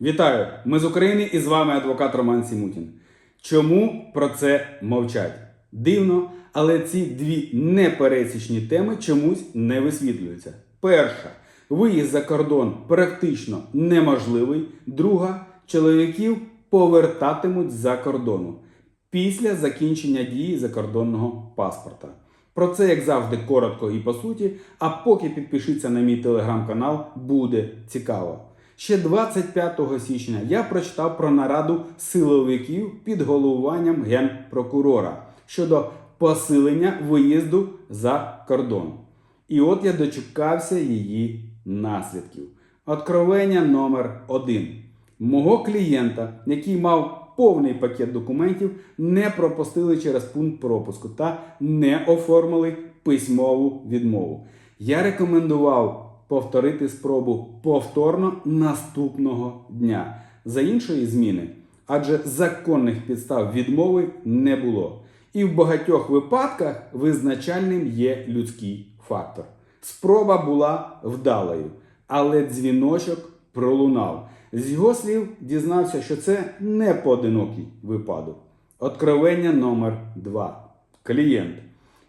Вітаю! Ми з України і з вами адвокат Роман Сімутін. Чому про це мовчать? Дивно, але ці дві непересічні теми чомусь не висвітлюються. Перша виїзд за кордон практично неможливий. Друга чоловіків повертатимуть за кордону після закінчення дії закордонного паспорта. Про це, як завжди, коротко і по суті. А поки підпишіться на мій телеграм-канал, буде цікаво. Ще 25 січня я прочитав про нараду силовиків під головуванням генпрокурора щодо посилення виїзду за кордон. І от я дочекався її наслідків. Откровення номер один. Мого клієнта, який мав повний пакет документів, не пропустили через пункт пропуску та не оформили письмову відмову. Я рекомендував повторити спробу повторно наступного дня за іншої зміни, адже законних підстав відмови не було. І в багатьох випадках визначальним є людський фактор. Спроба була вдалою, але дзвіночок пролунав. З його слів дізнався, що це не поодинокий випадок. Откровення номер 2. Клієнт.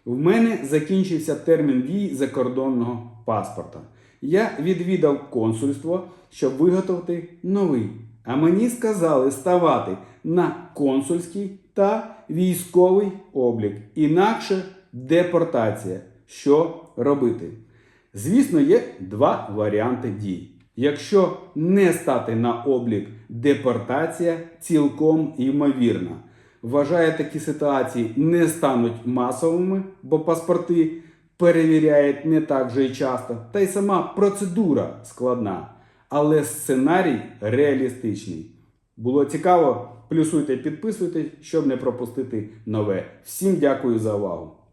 В мене закінчився термін дії закордонного паспорта. Я відвідав консульство, щоб виготовити новий. А мені сказали ставати на консульський та військовий облік. Інакше депортація. Що робити? Звісно, є два варіанти дій. Якщо не стати на облік, депортація цілком ймовірна. Вважаю, такі ситуації не стануть масовими, бо паспорти перевіряють не так же і часто, та й сама процедура складна. Але сценарій реалістичний. Було цікаво? Плюсуйте, підписуйтесь, щоб не пропустити нове. Всім дякую за увагу!